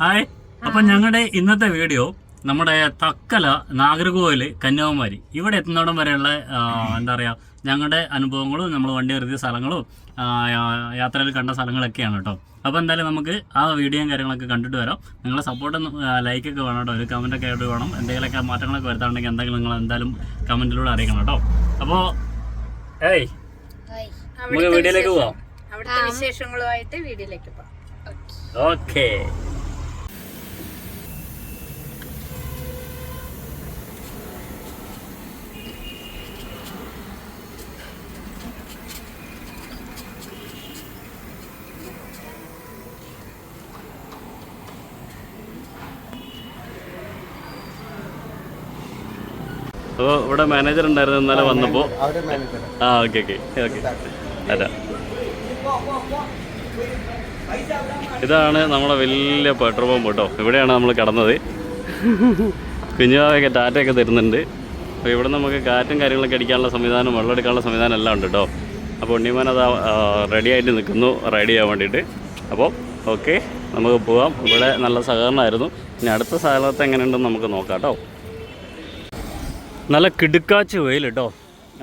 Hi. അപ്പം ഞങ്ങളുടെ ഇന്നത്തെ വീഡിയോ നമ്മുടെ തക്കല നാഗർകോവിൽ കന്യാകുമാരി. ഇവിടെ എത്തുന്നിടം വരെയുള്ള എന്താ പറയുക ഞങ്ങളുടെ അനുഭവങ്ങളും നമ്മൾ വണ്ടി കരുതിയ സ്ഥലങ്ങളും യാത്രയിൽ കണ്ട സ്ഥലങ്ങളൊക്കെയാണ് കേട്ടോ അപ്പോൾ എന്തായാലും നമുക്ക് ആ വീഡിയോയും കാര്യങ്ങളൊക്കെ കണ്ടിട്ട് വരാം. നിങ്ങളെ സപ്പോർട്ട് ലൈക്കൊക്കെ വേണം കേട്ടോ ഒരു കമന്റൊക്കെ ആയിട്ട് വേണം. എന്തെങ്കിലുമൊക്കെ മാറ്റങ്ങളൊക്കെ വരുത്താണെങ്കിൽ എന്തെങ്കിലും നിങ്ങൾ എന്തായാലും കമന്റിലൂടെ അറിയിക്കണം കേട്ടോ അപ്പോൾ ഏയ് നമുക്ക് വീഡിയോയിലേക്ക് പോവാം. അവിടുത്തെ വിശേഷങ്ങളുമായിട്ട് വീഡിയോയിലേക്ക് പോകാം ഓക്കേ. അപ്പോൾ ഇവിടെ മാനേജർ ഉണ്ടായിരുന്നു ഇന്നലെ വന്നപ്പോൾ ആ ഓക്കെ ഓക്കെ ഓക്കെ അല്ല ഇതാണ് നമ്മളെ വലിയ പെട്രോൾ പമ്പ് കേട്ടോ. ഇവിടെയാണ് നമ്മൾ കിടന്നത്. കുഞ്ഞുവാവൊക്കെ ടാറ്റയൊക്കെ തരുന്നുണ്ട്. അപ്പോൾ ഇവിടെ നമുക്ക് കാറ്റും കാര്യങ്ങളൊക്കെ അടിക്കാനുള്ള സംവിധാനം വെള്ളമെടുക്കാനുള്ള സംവിധാനം എല്ലാം ഉണ്ട് കേട്ടോ. അപ്പോൾ ഉണ്ണിമാൻ അത് റെഡി ആയിട്ട് നിൽക്കുന്നു റൈഡ് ചെയ്യാൻ വേണ്ടിയിട്ട്. അപ്പോൾ ഓക്കെ നമുക്ക് പോവാം. ഇവിടെ നല്ല സഹകരണമായിരുന്നു. ഇനി അടുത്ത സഹകരണത്തെ എങ്ങനെയുണ്ടെന്ന് നമുക്ക് നോക്കാം കേട്ടോ. നല്ല കിടുക്കാച്ച് വെയിൽ കേട്ടോ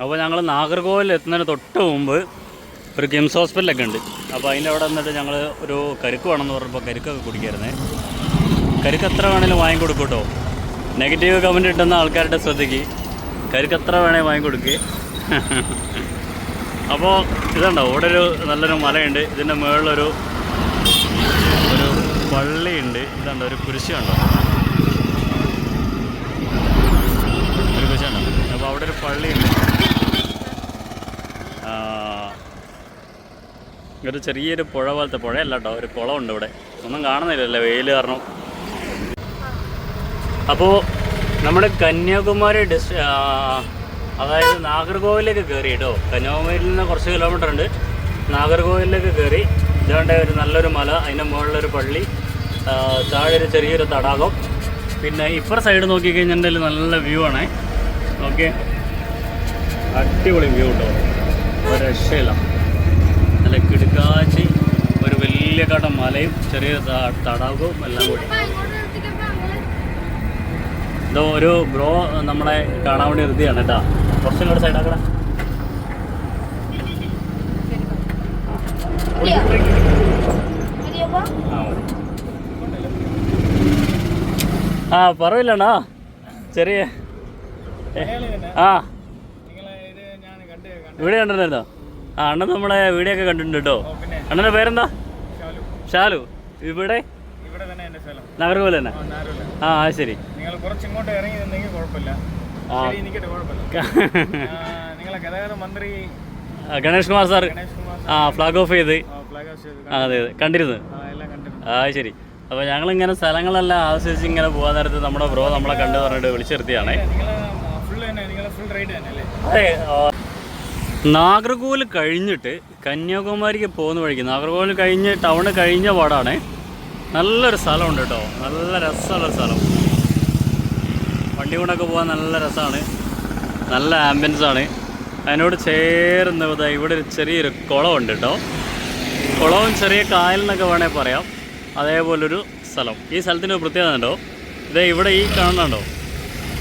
അപ്പോൾ ഞങ്ങൾ നാഗർകോവിൽ എത്തുന്നതിന് തൊട്ട് മുമ്പ് ഒരു കിംസ് ഹോസ്പിറ്റലൊക്കെ ഉണ്ട്. അപ്പോൾ അതിന്റെ അവിടെ നിന്നിട്ട് ഞങ്ങൾ ഒരു കരുക്ക് വേണമെന്ന് പറഞ്ഞപ്പോൾ കരുക്കൊക്കെ കുടിക്കായിരുന്നേ. കരുക്ക് എത്ര വേണേലും വാങ്ങിക്കൊടുക്കും കേട്ടോ നെഗറ്റീവ് കമന്റ് ഇട്ടുന്ന ആൾക്കാരുടെ ശ്രദ്ധയ്ക്ക് കരുക്ക് എത്ര വേണേൽ വാങ്ങിക്കൊടുക്കുക അപ്പോൾ ഇതുണ്ടോ? ഇവിടെ ഒരു നല്ലൊരു മലയുണ്ട്. ഇതിന്റെ മുകളിലൊരു ഒരു പള്ളിയുണ്ട്. ഇതുണ്ടോ? ഒരു കുരിശ് കണ്ടോ ഒരു കുരിശുണ്ടോ അപ്പോൾ അവിടെ ഒരു പള്ളിയുണ്ട് ഒരു ചെറിയൊരു പുഴ പോലത്തെ പുഴയല്ല കേട്ടോ ഒരു കുളമുണ്ട് ഇവിടെ. ഒന്നും കാണുന്നില്ലല്ലോ വെയിൽ കാരണം. അപ്പോൾ നമ്മുടെ കന്യാകുമാരി ഡിസ് അതായത് നാഗർകോവിലേക്ക് കയറി കേട്ടോ. കന്യാകുമാരിയിൽ നിന്ന് കുറച്ച് കിലോമീറ്റർ ഉണ്ട്. നാഗർകോവിലേക്ക് കയറി ഇതാണ്ട് ഒരു നല്ലൊരു മല അതിന്റെ മുകളിലൊരു പള്ളി താഴെ ഒരു ചെറിയൊരു തടാകം. പിന്നെ ഇപ്പുറ സൈഡ് നോക്കിക്കഴിഞ്ഞിട്ടുണ്ടെങ്കിൽ നല്ല വ്യൂ ആണേ. ഓക്കെ അടിപൊളി വ്യൂ ഉണ്ടോ? ഒരു രക്ഷയില്ല നല്ല കിടുക്കാച്ചി ഒരു വലിയ കട മലയും ചെറിയ തടാകവും എല്ലാം കൂടി. ഇതോ ഒരു ബ്രോ നമ്മളെ കാണാൻ വേണ്ടി നിർത്തിയാണ് കേട്ടാ. കുറച്ചും കൂടെ സൈഡാക്കടാ. ആ പറയില്ലണ്ണാ. ചെറിയ ആ. ഇവിടെ കണ്ടിട്ടുണ്ടോ ആ അണ്ണൻ നമ്മളെ വീഡിയോ ഒക്കെ കണ്ടിട്ടുണ്ട് കേട്ടോ. അണ്ണന്റെ പേരെന്താ? ഷാലു ഇവിടെ? നഗർകോവിൽ തന്നെ. ആ അത് ശരി. നിങ്ങൾ ഇറങ്ങി നിന്നെങ്കിൽ കുഴപ്പമില്ല. നിങ്ങളെ ഗതാഗത മന്ത്രി ഗണേഷ് കുമാർ സാർ ആ ഫ്ലാഗ് ഓഫ് ചെയ്ത്. ആ അതെ അതെ. കണ്ടിരുന്നു. ആ, ശരി. അപ്പോൾ ഞങ്ങളിങ്ങനെ സ്ഥലങ്ങളെല്ലാം ആസ്വദിച്ച് ഇങ്ങനെ പോകാൻ നേരത്ത് നമ്മുടെ ബ്രോ നമ്മളെ കണ്ടു പറഞ്ഞിട്ട് വിളിച്ചു നിർത്തിയാണേ നിങ്ങൾ ഫുൾ തന്നെ നിങ്ങൾ ഫുൾ റൈഡ് തന്നെ അല്ലേ അതെ നാഗർകോവിൽ കഴിഞ്ഞിട്ട് കന്യാകുമാരിക്ക് പോകുന്ന വഴിക്ക്. നാഗർകോവിൽ കഴിഞ്ഞ് ടൗൺ കഴിഞ്ഞ പാടാണ്. നല്ലൊരു സ്ഥലമുണ്ട് കേട്ടോ. നല്ല രസമുള്ള സ്ഥലം. വണ്ടി കൊണ്ടൊക്കെ പോകാൻ നല്ല രസമാണ് നല്ല ആംബിയൻസ് ആണ്. അതിനോട് ചേർന്ന് ഇവിടെ ഒരു ചെറിയൊരു കുളമുണ്ട് കേട്ടോ. കുളവും ചെറിയ കായലെന്നൊക്കെ വേണേൽ പറയാം. അതേപോലൊരു സ്ഥലം. ഈ സ്ഥലത്തിന്റെ പ്രത്യേകത ഉണ്ടോ ഇതേ ഇവിടെ ഈ കാണുന്നുണ്ടോ?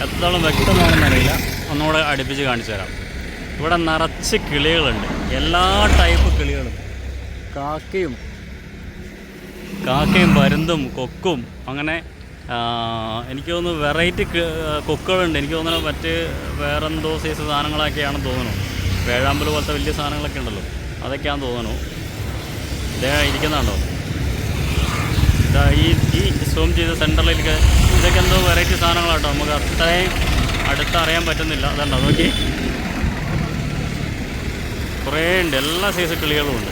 എത്രത്തോളം വ്യക്തമാണെന്നറിയില്ല ഒന്നുകൂടെ അടുപ്പിച്ച് കാണിച്ചു തരാം ഇവിടെ നിറച്ച് കിളികളുണ്ട്. എല്ലാ ടൈപ്പ് കിളികളും. കാക്കയും കാക്കയും പരുന്തും കൊക്കും അങ്ങനെ എനിക്ക് തോന്നുന്നു വെറൈറ്റി കൊക്കുകളുണ്ട്. എനിക്ക് തോന്നുന്നു മറ്റ് വേറെന്തോ സൈസ് സാധനങ്ങളൊക്കെയാണെന്ന് തോന്നുന്നു. വേഴാമ്പൽ പോലത്തെ വലിയ സാധനങ്ങളൊക്കെ ഉണ്ടല്ലോ. അതൊക്കെയാണെന്ന് തോന്നുന്നു. ഇതേ ഇരിക്കുന്നുണ്ടോ? ഇതാ ഈ ഈ സൂം ചെയ്ത സെന്ററിലേക്ക് ഇതൊക്കെ എന്തോ വെറൈറ്റി സാധനങ്ങളാട്ടോ. നമുക്ക് അത്രയും അടുത്തറിയാൻ പറ്റുന്നില്ല. അതല്ല നോക്കി കുറേ ഉണ്ട്. എല്ലാ സൈസ് കിളികളും ഉണ്ട്.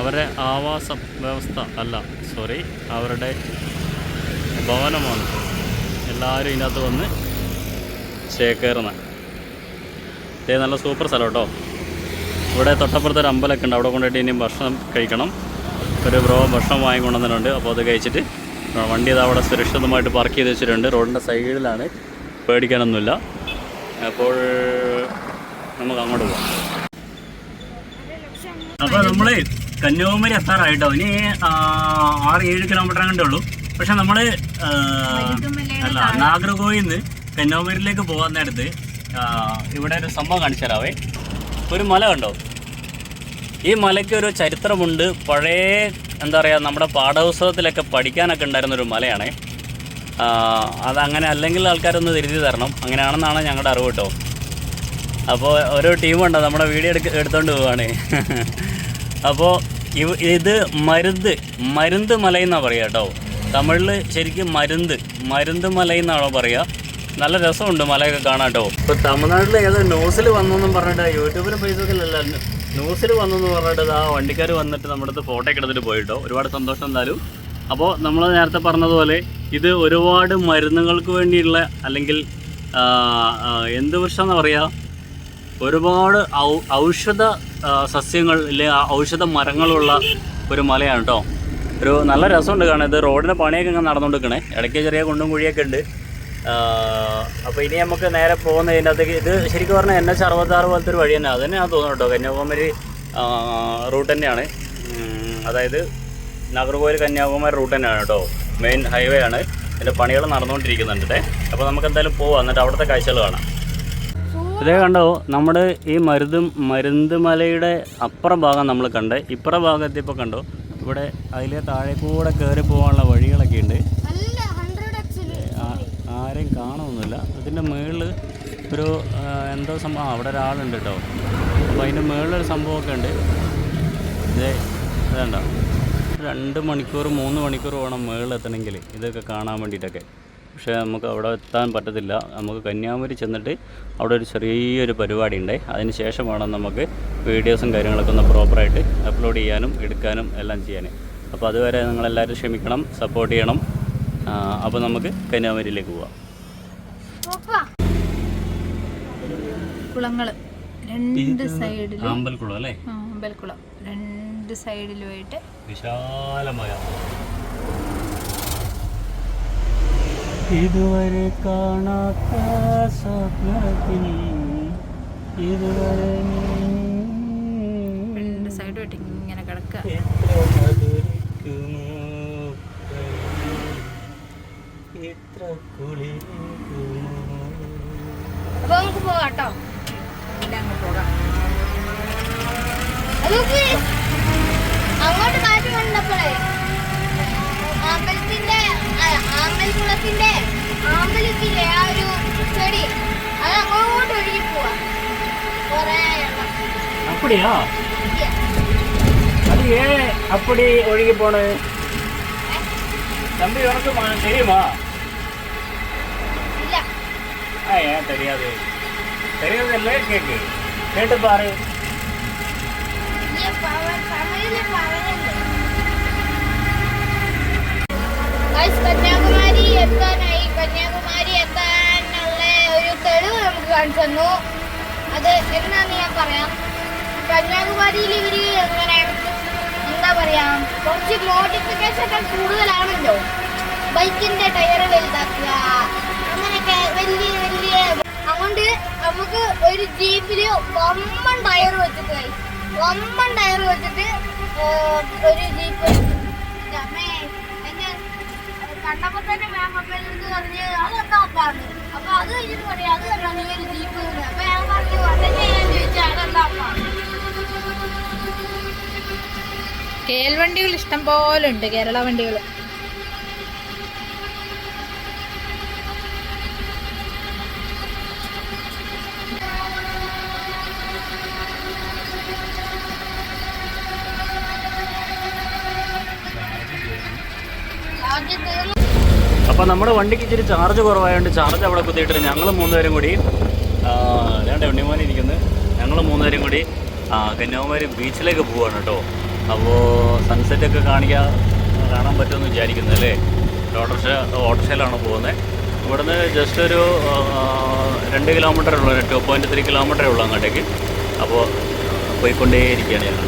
അവരുടെ ആവാസ വ്യവസ്ഥ അല്ല സോറി അവരുടെ ഭവനമാണ്. എല്ലാവരും ഇതിനകത്ത് വന്ന് ചേക്കേറുന്ന ഇതേ നല്ല സൂപ്പർ സ്ഥലം കേട്ടോ. ഇവിടെ തൊട്ടപ്പുറത്ത് ഒരു അമ്പലമൊക്കെ ഉണ്ട്. അവിടെ കൊണ്ടുപോയിട്ട് ഇനിയും ഭക്ഷണം കഴിക്കണം. ഒരു ബ്രോ ഭക്ഷണം വാങ്ങിക്കൊണ്ടുവന്നിട്ടുണ്ട്. അപ്പോൾ അത് കഴിച്ചിട്ട് വണ്ടി അത് അവിടെ സുരക്ഷിതമായിട്ട് പാർക്ക് ചെയ്ത് വെച്ചിട്ടുണ്ട്. റോഡിന്റെ സൈഡിലാണ് പേടിക്കാനൊന്നുമില്ല. അപ്പോൾ നമുക്ക് അങ്ങോട്ട് പോകാം അപ്പോൾ നമ്മൾ കന്യാകുമാരി എത്താറായിട്ടോ? ഇനി ആറ് ഏഴ് കിലോമീറ്റർ അങ്ങോട്ടേ ഉള്ളൂ. പക്ഷെ നമ്മൾ അല്ല നാഗർകോയിൽ നിന്ന് കന്യാകുമാരിയിലേക്ക് പോകാൻ നേരത്ത് ഇവിടെ ഒരു സംഭവം കാണിച്ചു തരാവേ ഒരു മല കണ്ടോ? ഈ മലയ്ക്ക് ഒരു ചരിത്രമുണ്ട്. പഴയ എന്താ പറയുക നമ്മുടെ പാഠപുസ്തകത്തിലൊക്കെ പഠിക്കാനൊക്കെ ഉണ്ടായിരുന്ന ഒരു മലയാണ്. അതങ്ങനെ അല്ലെങ്കിൽ ആൾക്കാരൊന്ന് തിരുത്തി തരണം. അങ്ങനെയാണെന്നാണ് ഞങ്ങളുടെ അറിവ് കേട്ടോ. അപ്പോൾ ഓരോ ടീമുണ്ടോ നമ്മുടെ വീഡിയോ എടുക്ക എടുത്തോണ്ട് പോവാണ്. അപ്പോൾ ഇവ ഇത് മരുന്ന് മരുന്ന് മലയെന്നാണ് പറയുക കേട്ടോ തമിഴിൽ ശരിക്കും മരുന്ന് മരുന്ന് മലയെന്നാണോ പറയുക നല്ല രസമുണ്ട് മലയൊക്കെ കാണാൻ കേട്ടോ ഇപ്പോൾ തമിഴ്നാട്ടിൽ ഏതോ ന്യൂസിൽ വന്നെന്നും പറഞ്ഞിട്ട് യൂട്യൂബിലും ഫേസ്ബുക്കിലല്ല ന്യൂസിൽ വന്നെന്ന് പറഞ്ഞിട്ട് ആ വണ്ടിക്കാർ വന്നിട്ട് നമ്മുടെ അടുത്ത് ഫോട്ടോ ഒക്കെ എടുത്തിട്ട് പോയിട്ടോ. ഒരുപാട് സന്തോഷം എന്തായാലും. അപ്പോൾ നമ്മൾ നേരത്തെ പറഞ്ഞതുപോലെ ഇത് ഒരുപാട് മരുന്നുകൾക്ക് വേണ്ടിയുള്ള അല്ലെങ്കിൽ എന്ത് വൃക്ഷം എന്ന് പറയുക ഒരുപാട് ഔഷധ സസ്യങ്ങൾ അല്ലെങ്കിൽ ഔഷധ മരങ്ങളുള്ള ഒരു മലയാണ് കേട്ടോ ഒരു നല്ല രസമുണ്ട് കാണാൻ. ഇത് റോഡിന്റെ പണിയൊക്കെ ഇങ്ങനെ നടന്നുകൊണ്ടിരിക്കണേ ഇടയ്ക്ക് ചെറിയ കുണ്ടും കുഴിയൊക്കെ ഉണ്ട്. അപ്പോൾ ഇനി നമുക്ക് നേരെ പോകുന്നതിന്റെ അകത്തേക്ക്. ഇത് ശരിക്കും പറഞ്ഞാൽ എൻ എച്ച് അറുപത്താറ് പോലത്തെ ഒരു വഴി തന്നെ. അത് തന്നെയാണ് തോന്നുന്നു കേട്ടോ കന്യാകുമാരി റൂട്ട് തന്നെയാണ്. അതായത് നാഗർകോവിൽ കന്യാകുമാരി റൂട്ട് തന്നെയാണ് കേട്ടോ മെയിൻ ഹൈവേ ആണ്. ഇതിന്റെ പണികൾ നടന്നുകൊണ്ടിരിക്കുന്നുണ്ട് അപ്പോൾ നമുക്ക് എന്തായാലും പോവാം. എന്നിട്ട് അവിടുത്തെ കാഴ്ചകൾ കാണാം. ഇതേ കണ്ടോ നമ്മുടെ ഈ മരുതും മരുന്ത് മലയുടെ അപ്പുറം ഭാഗം നമ്മൾ കണ്ട്. ഇപ്പുറ ഭാഗത്ത് ഇപ്പോൾ കണ്ടോ ഇവിടെ അതിലെ താഴെ കൂടെ കയറി പോകാനുള്ള വഴികളൊക്കെ ഉണ്ട്. ആരെയും കാണുമൊന്നുമില്ല. അതിന്റെ മുകളിൽ ഒരു എന്തോ സംഭവം അവിടെ ഒരാളുണ്ട് കേട്ടോ. അപ്പോൾ അതിന്റെ മുകളിലൊരു സംഭവമൊക്കെ ഉണ്ട്. ഇതേ ഇതേണ്ട. രണ്ട് മണിക്കൂർ മൂന്ന് മണിക്കൂർ വേണം മുകളിൽ എത്തണമെങ്കിൽ ഇതൊക്കെ കാണാൻ വേണ്ടിയിട്ടൊക്കെ. പക്ഷേ നമുക്ക് അവിടെ എത്താൻ പറ്റത്തില്ല. നമുക്ക് കന്യാകുമാരി ചെന്നിട്ട് അവിടെ ഒരു ചെറിയൊരു പരിപാടി ഉണ്ട് അതിന് ശേഷമാണ് നമുക്ക് വീഡിയോസും കാര്യങ്ങളൊക്കെ ഒന്ന് പ്രോപ്പറായിട്ട് അപ്ലോഡ് ചെയ്യാനും എടുക്കാനും എല്ലാം ചെയ്യാൻ. അപ്പോൾ അതുവരെ നിങ്ങളെല്ലാവരും ക്ഷമിക്കണം സപ്പോർട്ട് ചെയ്യണം. അപ്പോൾ നമുക്ക് കന്യാകുമാരിയിലേക്ക് പോവാം. കുളങ്ങൾ രണ്ട് സൈഡിലും അമ്പൽക്കുളം അല്ലേ? അമ്പലക്കുളം. രണ്ട് സൈഡിലുമായിട്ട് വിശാലമായ ഇതുവരെ കാണാത്ത സ്വപ്നത്തിൽ ഇതുവരെ രണ്ട് ഇങ്ങനെ കിടക്കുക അപ്പൊ നമുക്ക് പോകാം അങ്ങോട്ട് മാറ്റി കണ്ടപ്പോഴേ ആമ്പൽക്കുളത്തിന്റെ ആമ്പലത്തിലെ ആ ഒരു ചെടി അത് അങ്ങോട്ട് ഒഴുകി പോവാ കൊറേ എണ്ണം. அப்படியா அது ஏன் அப்படி ஒழுகி போன தம்பி உனக்கு ம- தெரியுமா ഇല്ല ஆ ஏன் தெரியாது தெரியாது இல்லை கேக்கு கேட்டு பாரு കന്യാകുമാരി എത്താനായി. കന്യാകുമാരി എത്താനുള്ള ഒരു തെളിവ് നമുക്ക് കാണിച്ചു തന്നു. അത് എന്താന്ന് ഞാൻ പറയാം. കന്യാകുമാരിയിൽ ഇവർ എങ്ങനെ എന്താ പറയാ കുറച്ച് നോട്ടിഫിക്കേഷൻ ഒക്കെ കൂടുതലാണല്ലോ. ബൈക്കിന്റെ ടയർ വലുതാക്കുക അങ്ങനെയൊക്കെ വലിയ വലിയ അതുകൊണ്ട് നമുക്ക് ഒരു ജീപ്പിൽ വമ്പൻ ടയർ വെച്ചിട്ട് വമ്പൻ ടയർ വെച്ചിട്ട് ഒരു ജീപ്പ്. കണ്ടപ്പോ തന്നെ മാം അമ്മയുടെ അടുത്ത് പറഞ്ഞ് അതെന്താ അപ്പാന്ന് അപ്പൊ അത് കഴിഞ്ഞിട്ട് പറയാം അത് കണ്ടോ നീ ഒരു ജീപ്പ്. അപ്പൊ ഞാൻ പറഞ്ഞു അതന്നെ ഞാൻ ചോദിച്ചാൽ അതെന്താ അപ്പാന്ന് കേൽ വണ്ടികൾ ഇഷ്ടം പോലെ ഉണ്ട് കേരള വണ്ടികൾ. ആദ്യം തീർന്നു അപ്പോൾ നമ്മുടെ വണ്ടിക്ക് ഇച്ചിരി ചാർജ് കുറവായതുകൊണ്ട് ചാർജ് അവിടെ കുത്തിയിട്ട് ഞങ്ങൾ മൂന്നുപേരും കൂടി രണ്ട് ഉണ്ണിമോനെ ഇരിക്കുന്നത് ഞങ്ങൾ മൂന്നുപേരും കൂടി കന്യാകുമാരി ബീച്ചിലേക്ക് പോവാണ് കേട്ടോ. അപ്പോൾ സൺസെറ്റ് ഒക്കെ കാണിക്കാൻ കാണാൻ പറ്റുമെന്ന് വിചാരിക്കുന്നു അല്ലേ? ഓട്ടോറിക്ഷ ഓട്ടോറിക്ഷയിലാണ് പോകുന്നത്. ഇവിടുന്ന് ജസ്റ്റ് ഒരു രണ്ട് കിലോമീറ്റർ ഉള്ളൂ ടു പോയിന്റ് ത്രീ കിലോമീറ്ററേ ഉള്ളൂ അങ്ങോട്ടേക്ക്. അപ്പോൾ പോയിക്കൊണ്ടേയിരിക്കുകയാണ് ഞങ്ങൾ.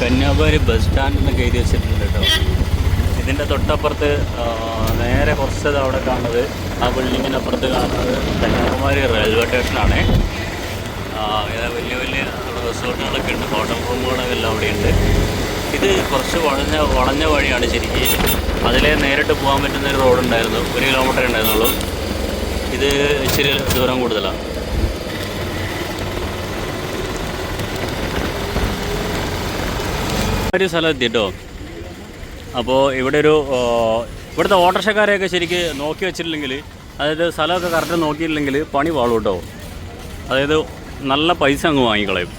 കന്യാകുമാരി ബസ് സ്റ്റാൻഡിൽ നിന്ന് എഴുതി വെച്ചിട്ടുണ്ട് കേട്ടോ. ഇതിന്റെ തൊട്ടപ്പുറത്ത് നേരെ കുറച്ചത് അവിടെ കാണുന്നത് ആ ബിൽഡിങ്ങിന്റെ അപ്പുറത്ത് കാണുന്നത് കന്യാകുമാരി റെയിൽവേ സ്റ്റേഷനാണ് വലിയ വലിയ റിസോർട്ടുകളൊക്കെ ഉണ്ട് ഹോട്ടൽ റൂമുകളൊക്കെ എല്ലാം അവിടെ ഉണ്ട് ഇത് കുറച്ച് വളഞ്ഞ വളഞ്ഞ വഴിയാണ് ശരിക്കും. അതിലെ നേരിട്ട് പോകാൻ പറ്റുന്ന ഒരു റോഡ് ഉണ്ടായിരുന്നു. ഒരു കിലോമീറ്റർ ഉണ്ടായിരുന്നുള്ളൂ ഇത് ഇച്ചിരി ദൂരം കൂടുതലാണ്. ഒരു സ്ഥലം എത്തി കേട്ടോ അപ്പോൾ ഇവിടെ ഒരു ഇവിടുത്തെ ഓട്ടോറിക്ഷക്കാരെയൊക്കെ ശരിക്ക് നോക്കി വെച്ചിട്ടില്ലെങ്കിൽ അതായത് സ്ഥലമൊക്കെ കറക്റ്റ് നോക്കിയില്ലെങ്കിൽ പണി പാളും കേട്ടോ അതായത് നല്ല പൈസ അങ്ങ് വാങ്ങിക്കളയും.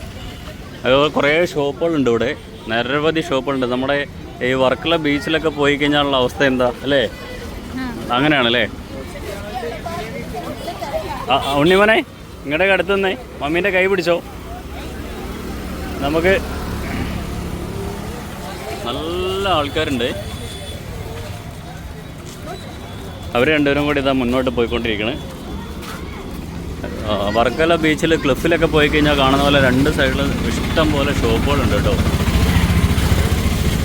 അതുപോലെ കുറേ ഷോപ്പുകളുണ്ട് ഇവിടെ. നിരവധി ഷോപ്പുകളുണ്ട്. നമ്മുടെ ഈ വർക്കല ബീച്ചിലൊക്കെ പോയി കഴിഞ്ഞാലുള്ള അവസ്ഥ എന്താ? അല്ലേ? അങ്ങനെയാണല്ലേ? ഉണ്ണിമനെ നിങ്ങളുടെ ഉണ്ണിമോനെ ഇങ്ങടെ അടുത്ത് നിന്നേ. മമ്മീന്റെ കൈ പിടിച്ചോ. നമുക്ക് നല്ല ആൾക്കാരുണ്ട്. അവർ രണ്ടുപേരും കൂടി ഇതാ മുന്നോട്ട് പോയിക്കൊണ്ടിരിക്കണേ. വർക്കല ബീച്ചിൽ ക്ലിഫിലൊക്കെ പോയി കഴിഞ്ഞാൽ കാണുന്ന പോലെ രണ്ട് സൈഡിൽ ഇഷ്ടം പോലെ ഷോപ്പുകളുണ്ട് കേട്ടോ.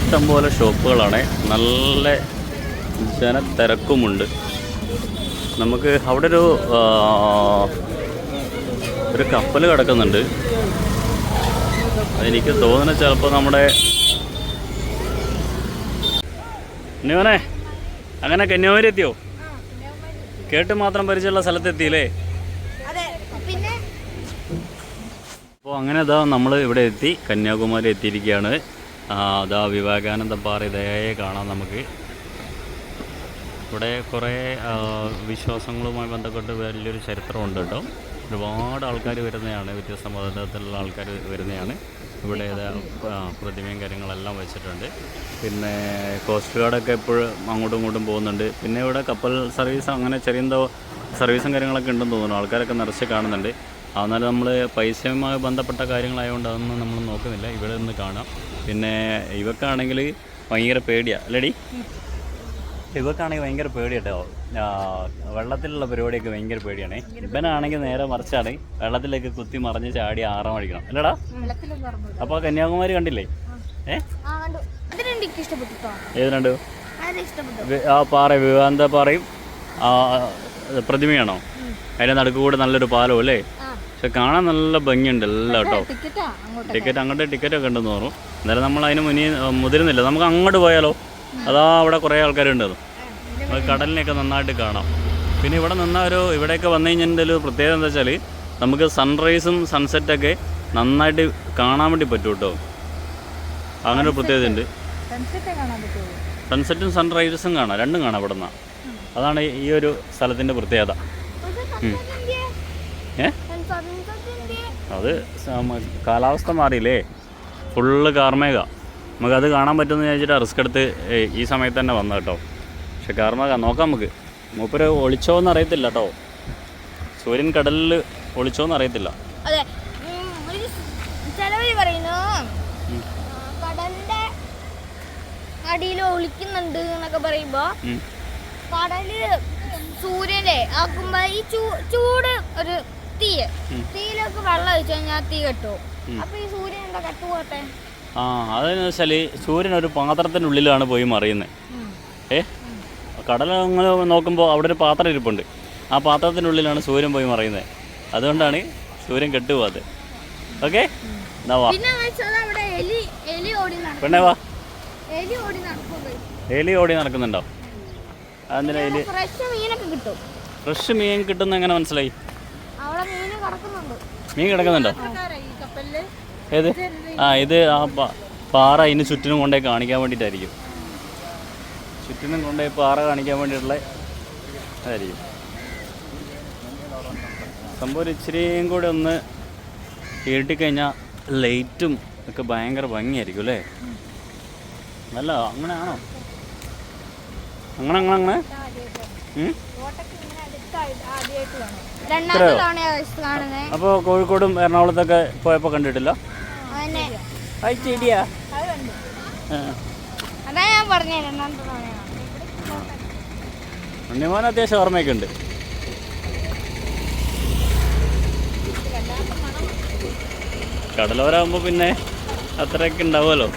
ഇഷ്ടം പോലെ ഷോപ്പുകളാണ്. നല്ല ജനത്തിരക്കുമുണ്ട്. നമുക്ക് അവിടെ ഒരു ഒരു കപ്പൽ കിടക്കുന്നുണ്ട്. എനിക്ക് തോന്നുന്നത് ചിലപ്പോൾ നമ്മുടെ ഇനിവനെ അങ്ങനെ കന്യാകുമാരി എത്തിയോ കേട്ട് മാത്രം പരിചയമുള്ള സ്ഥലത്തെത്തിയില്ലേ? അപ്പോൾ അങ്ങനെ അതാ നമ്മൾ ഇവിടെ എത്തി കന്യാകുമാരി എത്തിയിരിക്കുകയാണ്. അതാ വിവേകാനന്ദ പാറ ഇതേ കാണാം നമുക്ക്. ഇവിടെ കുറേ വിശ്വാസങ്ങളുമായി ബന്ധപ്പെട്ട് വലിയൊരു ചരിത്രമുണ്ട് കേട്ടോ. ഒരുപാട് ആൾക്കാർ വരുന്നതാണ് വ്യത്യസ്ത മതത്തിലുള്ള ആൾക്കാർ വരുന്നതാണ്. ഇവിടെ പ്രതിമയും കാര്യങ്ങളെല്ലാം വെച്ചിട്ടുണ്ട്. പിന്നെ കോസ്റ്റ് ഗാർഡൊക്കെ എപ്പോഴും അങ്ങോട്ടും ഇങ്ങോട്ടും പോകുന്നുണ്ട്. പിന്നെ ഇവിടെ കപ്പൽ സർവീസ് അങ്ങനെ ചെറിയ എന്തോ സർവീസും കാര്യങ്ങളൊക്കെ ഉണ്ടെന്ന് തോന്നുന്നു. ആൾക്കാരൊക്കെ നിറച്ച് കാണുന്നുണ്ട്. എന്നാലും നമ്മൾ പൈസയുമായി ബന്ധപ്പെട്ട കാര്യങ്ങളായതുകൊണ്ട് അതൊന്നും നമ്മൾ നോക്കുന്നില്ല. ഇവിടെ നിന്ന് കാണാം. പിന്നെ ഇവക്കാണെങ്കിൽ ഭയങ്കര പേടിയാണ് അല്ലേടി? ഇവക്കാണെങ്കിൽ ഭയങ്കര പേടിയട്ടോ. വെള്ളത്തിലുള്ള പരിപാടിയൊക്കെ ഭയങ്കര പേടിയാണ്. ഇവനാണെങ്കിൽ നേരെ മറിച്ചാണ് വെള്ളത്തിലേക്ക് കുത്തി മറിഞ്ഞ് ചാടി ആറാം അടിക്കണം. അല്ലടാ. അപ്പൊ കന്യാകുമാരി കണ്ടില്ലേ? ഏത് രണ്ട്? ആ പാറ വിവാന്ത പാറയും ആ പ്രതിമയാണോ? അതിന്റെ നടുക്ക് കൂടെ നല്ലൊരു പാലവും അല്ലേ? പക്ഷെ കാണാൻ നല്ല ഭംഗിയുണ്ട് എല്ലാം കേട്ടോ. ടിക്കറ്റാ അങ്ങോട്ട് ടിക്കറ്റ് ഒക്കെ ഉണ്ടെന്ന് പറഞ്ഞു എന്നാലും നമ്മൾ അതിന് മുന്നിൽ മുതിരുന്നില്ല. നമുക്ക് അങ്ങോട്ട് പോയാലോ? അതാ അവിടെ കുറേ ആൾക്കാരുണ്ട്. നമുക്ക് കടലിനെയൊക്കെ നന്നായിട്ട് കാണാം. പിന്നെ ഇവിടെ നിന്ന ഒരു ഇവിടെയൊക്കെ വന്നു കഴിഞ്ഞതിന്റെ ഒരു പ്രത്യേകത എന്താ വെച്ചാൽ നമുക്ക് സൺറൈസും സൺസെറ്റൊക്കെ നന്നായിട്ട് കാണാൻ വേണ്ടി പറ്റും കേട്ടോ. അങ്ങനെ ഒരു പ്രത്യേകത ഉണ്ട് സൺസെറ്റ് സൺറൈസും കാണാം. രണ്ടും കാണാം ഇവിടെ നിന്ന് അതാണ് ഈ ഒരു സ്ഥലത്തിന്റെ പ്രത്യേകത. ഏ? അത് കാലാവസ്ഥ മാറിയില്ലേ? ഫുള്ള് കാർമേഘ. നമുക്കത് കാണാൻ പറ്റുമെന്ന് ചോദിച്ചിട്ട് റിസ്ക് എടുത്ത് ഈ സമയത്ത് തന്നെ വന്നു കേട്ടോ. പക്ഷെ കാർമേഘ നോക്കാം നമുക്ക്. മൂപ്പര് ഒളിച്ചോന്ന് അറിയത്തില്ല കേട്ടോ സൂര്യൻ കടലിൽ ഒളിച്ചോന്ന് അറിയത്തില്ല. അതെ ഒരു ചിലവര് പറയുന്നു. കടലിന്റെ അടിയിൽ ഒളിക്കുന്നുണ്ട് എന്നൊക്കെ പറയുമ്പോ. കടൽ സൂര്യനെ ആക്കുമ്പോ ഈ ചൂട് ഒരു തീ തീയിലൊക്കെ വെള്ളം ഒഴിച്ചു കഴിഞ്ഞാൽ തീ കെട്ടും. അപ്പൊ ഈ സൂര്യൻ എന്താ കട്ടുപോട്ടെ ആ അതെന്ന് വെച്ചാൽ സൂര്യൻ ഒരു പാത്രത്തിനുള്ളിലാണ് പോയി മറിയുന്നത് കടൽ നിങ്ങൾ നോക്കുമ്പോൾ അവിടെ ഒരു പാത്രം ഇരിപ്പുണ്ട്. ആ പാത്രത്തിനുള്ളിലാണ് സൂര്യൻ പോയി മറയുന്നത്. അതുകൊണ്ടാണ് സൂര്യൻ കെട്ടുപോകാത്തത്. ഓക്കെ? എന്നാ വാ. പെണ്ണേ വാ. എലി ഓടി നടക്കുന്നുണ്ടോ? എലി ഫ്രഷ് മീൻ കിട്ടുന്ന എങ്ങനെ മനസ്സിലായി? മീൻ കിടക്കുന്നുണ്ട്. ഏത്? ആ ഇത് ആ പാറ ഇതിന് ചുറ്റിനും കൊണ്ടേ കാണിക്കാൻ വേണ്ടിയിട്ടായിരിക്കും. ചുറ്റിനും കൊണ്ടേ പാറ കാണിക്കാൻ വേണ്ടിയിട്ടുള്ള അതായിരിക്കും സംഭവം ഒരു ഇച്ചിരിയും കൂടെ ഒന്ന് കേട്ടിക്കഴിഞ്ഞാൽ ലൈറ്റും ഒക്കെ ഭയങ്കര ഭംഗിയായിരിക്കും അല്ലേ? നല്ല അങ്ങനെയാണോ? അങ്ങനെ അങ്ങനെ അങ്ങനെ? അപ്പോൾ കോഴിക്കോടും എറണാകുളത്തൊക്കെ പോയപ്പോൾ കണ്ടിട്ടില്ല? അത് ആ. അതാ ഞാൻ പറഞ്ഞു ഉണ്ണിമോൻ അത്യാവശ്യം ഓർമ്മയൊക്കെ ഉണ്ട് കടലോരാകുമ്പോൾ പിന്നെ അത്രയൊക്കെ ഉണ്ടാവുമല്ലോ.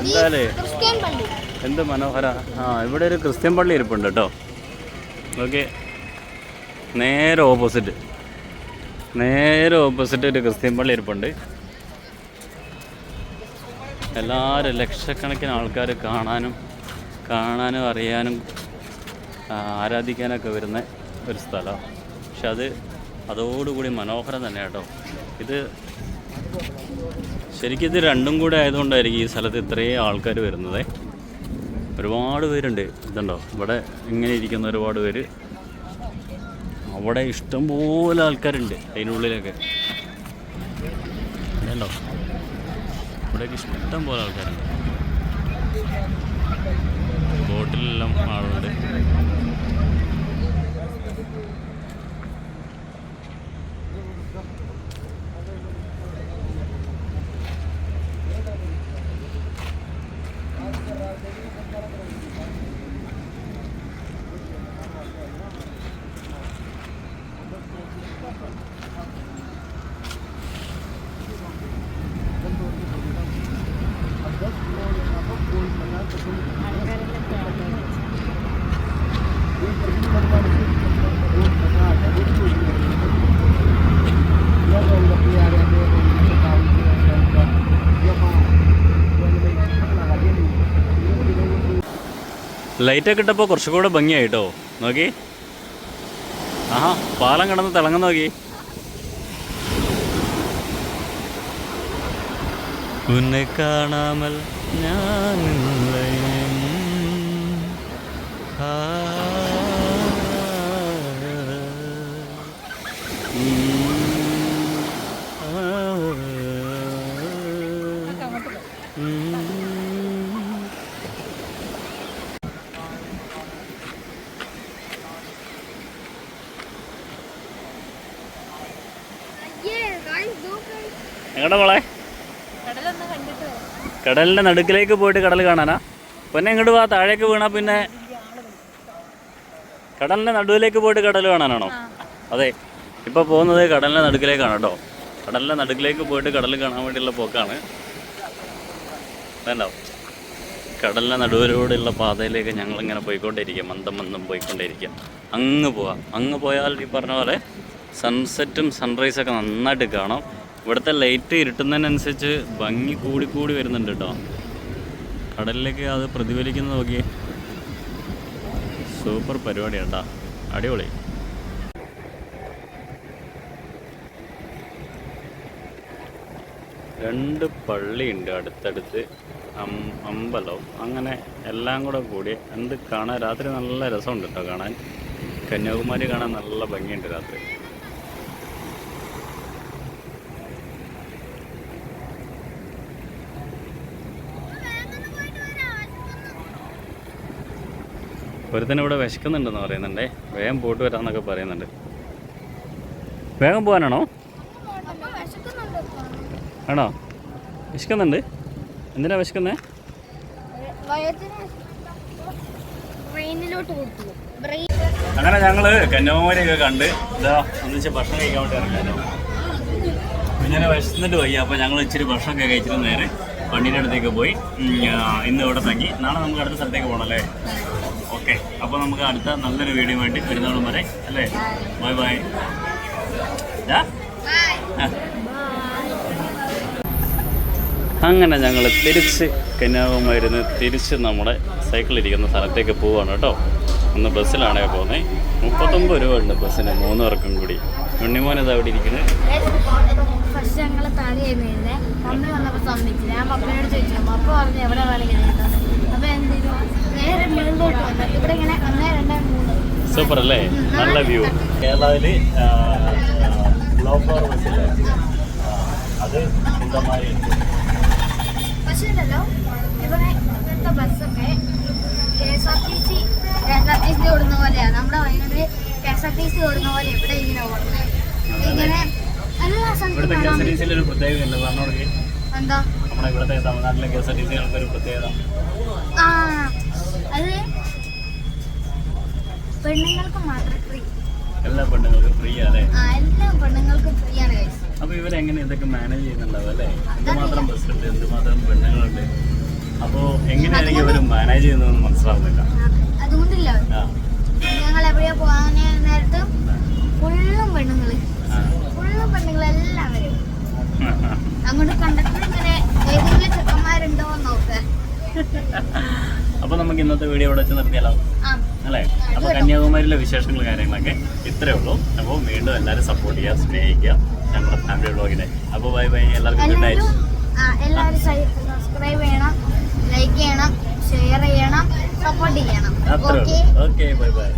എന്തായാലേ? എന്ത് മനോഹര? ആ ഇവിടെ ഒരു ക്രിസ്ത്യൻ പള്ളി ഇരിപ്പുണ്ട് കേട്ടോ. ഓക്കെ. നേരെ ഓപ്പോസിറ്റ്. നേരെ ഓപ്പോസിറ്റ് ഒരു ക്രിസ്ത്യൻ പള്ളി ഇരിപ്പുണ്ട്. എല്ലാവരും ലക്ഷക്കണക്കിന് ആൾക്കാർ കാണാനും കാണാനും അറിയാനും ആരാധിക്കാനൊക്കെ വരുന്ന ഒരു സ്ഥലമാണ് പക്ഷെ അത് അതോടുകൂടി മനോഹരം തന്നെ കേട്ടോ. ഇത് ശരിക്കും ഇത് രണ്ടും കൂടെ ആയതുകൊണ്ടായിരിക്കും ഈ സ്ഥലത്ത് ഇത്രയും ആൾക്കാർ വരുന്നത്. ഒരുപാട് പേരുണ്ട്. ഇതുണ്ടോ? ഇവിടെ ഇങ്ങനെ ഇരിക്കുന്ന ഒരുപാട് പേര്. അവിടെ ഇഷ്ടംപോലെ ആൾക്കാരുണ്ട് അതിനുള്ളിലൊക്കെ. ഉണ്ടോ ഇവിടെയൊക്കെ ഇഷ്ടം പോലെ ആൾക്കാരുണ്ട്. ബോട്ടിലെല്ലാം ആളുണ്ട്. ലൈറ്റൊക്കെ ഇട്ടപ്പോൾ കുറച്ചുകൂടെ ഭംഗിയായിട്ടോ? നോക്കി. ആഹാ പാലം കിടന്ന് തിളങ്ങുന്ന നോക്കി. ഉന്നെ കാണാമൽ ഞാൻ കടലിന്റെ നടുക്കിലേക്ക് പോയിട്ട് കടൽ കാണാനാ. പിന്നെ ഇങ്ങോട്ട് വാ താഴേക്ക് വീണാ പിന്നെ കടലിന്റെ നടുവിലേക്ക് പോയിട്ട് കടൽ കാണാനാണോ? അതെ ഇപ്പൊ പോകുന്നത് കടലിന്റെ നടുക്കിലേക്കാണ് കേട്ടോ. കടലിന്റെ നടുക്കിലേക്ക് പോയിട്ട് കടൽ കാണാൻ വേണ്ടിയുള്ള പോക്കാണ്. വേണ്ട? കടലിന്റെ നടുവിലൂടെയുള്ള പാതയിലേക്ക് ഞങ്ങൾ ഇങ്ങനെ പോയിക്കൊണ്ടേയിരിക്കും മന്ദം മന്ദം പോയിക്കൊണ്ടേയിരിക്കുക അങ്ങ് പോവാം. അങ്ങ് പോയാൽ ഈ പറഞ്ഞ പോലെ സൺസെറ്റും സൺറൈസൊക്കെ നന്നായിട്ട് കാണാം. ഇവിടുത്തെ ലൈറ്റ് ഇരുട്ടുന്നതിനനുസരിച്ച് ഭംഗി കൂടി കൂടി വരുന്നുണ്ട് കേട്ടോ കടലിലേക്ക് അത് പ്രതിഫലിക്കുന്ന നോക്കി. സൂപ്പർ പരിപാടി കേട്ടോ അടിപൊളി. രണ്ട് പള്ളിയുണ്ട് അടുത്തടുത്ത്. അമ്പലവും അമ്പലം. അങ്ങനെ എല്ലാം കൂടെ കൂടി എന്ത് കാണാൻ രാത്രി നല്ല രസമുണ്ട് കേട്ടോ കാണാൻ. കന്യാകുമാരി കാണാൻ നല്ല ഭംഗിയുണ്ട് രാത്രി. ഒരുത്തന് ഇവിടെ വിശക്കുന്നുണ്ടെന്ന് പറയുന്നുണ്ടേ. വേഗം പോയിട്ട് വരാമെന്നൊക്കെ പറയുന്നുണ്ട്. വേഗം പോകാനാണോ? ആണോ? വിശക്കുന്നുണ്ട്. എന്തിനാ വിശക്കുന്നേ? അങ്ങനെ ഞങ്ങൾ കന്യാകുമാരിയൊക്കെ കണ്ട് ഇതാ ഒന്നിച്ച് ഭക്ഷണം കഴിക്കാൻ വേണ്ടി ഇറങ്ങാനോ. ഇങ്ങനെ വിശന്നിട്ട് പോയി അപ്പോൾ ഞങ്ങൾ ഇച്ചിരി ഭക്ഷണമൊക്കെ കഴിച്ചിട്ട് നേരെ വണ്ടിയുടെ അടുത്തേക്ക് പോയി. ഇന്ന് ഇവിടെ തങ്ങി. നാളെ നമുക്ക് അടുത്ത സ്ഥലത്തേക്ക് പോകണം അല്ലേ ഓക്കെ. അപ്പോൾ നമുക്ക് അടുത്ത നല്ലൊരു വീഡിയോ വേണ്ടി വരുന്നോളും വരെ അല്ലേ? Bye bye. അങ്ങനെ ഞങ്ങൾ തിരിച്ച് കന്യാകുമാരിന്ന് തിരിച്ച് നമ്മുടെ സൈക്കിളിരിക്കുന്ന സ്ഥലത്തേക്ക് പോവാണ് കേട്ടോ. ഒന്ന് ബസ്സിലാണേ പോകുന്നത് മുപ്പത്തൊമ്പത് രൂപ ഉണ്ട് ബസ്സിന് മൂന്ന് പേർക്കും കൂടി. ഉണ്ണിമോൻ ഇത് അവിടെ ഇരിക്കുന്നത് ഞങ്ങൾ വന്നപ്പോൾ ഞാൻ പറഞ്ഞു അപ്പോൾ എന്ത് ചെയ്തു നേരെ മുകളിലോട്ട് വന്നു ഇവിടെ ഇങ്ങനെ ഒന്ന് രണ്ട് മൂന്ന് സൂപ്പർ അല്ലേ? നല്ല വ്യൂ കേരളത്തിൽ ഫ്ലോർ ബസ്സില്ലേ അത് സ്വന്തമായി പക്ഷേ ഉണ്ടല്ലോ ഇവിടെ ബസ്സൊക്കെ K S R T C K S R T C ഓടുന്ന പോലെയാണ് നമ്മുടെ Wayanad K S R T C ഓടുന്ന പോലെ ഇവിടെ ഇങ്ങനെ ഓടുന്നത് ഇങ്ങനെ എല്ലാ സ്ഥലത്തും എന്താ? നമ്മുടെ ഇവിടുത്തെ തമിഴ്നാട്ടിലെ കെ എസ് ആർ ടി സികൾക്ക് ഒരു പ്രത്യേകത ആ അത് പെണ്ണുങ്ങൾക്ക് മാത്രം ഫ്രീ എല്ലാ പെണ്ണുങ്ങൾക്കും ഫ്രീ ആണ് എല്ലാ പെണ്ണുങ്ങൾക്കും ഫ്രീ ആണ് അപ്പൊ ഇവരെങ്ങനെ ഇതൊക്കെ മാനേജ് ചെയ്യുന്നുണ്ടാവും അല്ലേ? എന്തുമാത്രം ബസ്സുണ്ട് എന്തുമാത്രം പെണ്ണുങ്ങളുണ്ട്? അപ്പോ എങ്ങനെയാണെങ്കിൽ ഇവർ മാനേജ് ചെയ്യുന്നതെന്ന് മനസ്സിലാവുന്നില്ല. അതുകൊണ്ടില്ല ഞങ്ങൾ എവിടെയാ പോകാൻ നേരത്ത്? ഫുള്ളും പെണ്ണുങ്ങൾ. ഫുള്ളും പെണ്ണുങ്ങളെല്ലാം വരും അങ്ങോട്ട് കണ്ടക്ടർ ഇങ്ങനെ ഏതെങ്കിലും ചെക്കന്മാരുണ്ടോ നോക്കുക അപ്പൊ നമുക്ക് ഇന്നത്തെ വീഡിയോ ഇവിടെ വെച്ച് നിർത്തിയാലോ? ആ. അല്ലേ? അപ്പൊ കന്യാകുമാരിയിലെ വിശേഷങ്ങൾ കാര്യങ്ങളൊക്കെ ഇത്രേ ഉള്ളൂ. അപ്പോൾ വീണ്ടും എല്ലാവരും സപ്പോർട്ട് ചെയ്യുക സ്നേഹിക്കുക ഞങ്ങളുടെ ഫാമിലി ബ്ലോഗിനെ അപ്പോൾ ബൈ ബൈ എല്ലാവർക്കും ഗുഡ് നൈറ്റ് എല്ലാവരും സബ്സ്ക്രൈബ് ചെയ്യണം ലൈക്ക് ചെയ്യണം ഷെയർ ചെയ്യണം സപ്പോർട്ട് ചെയ്യണം. Okay bye bye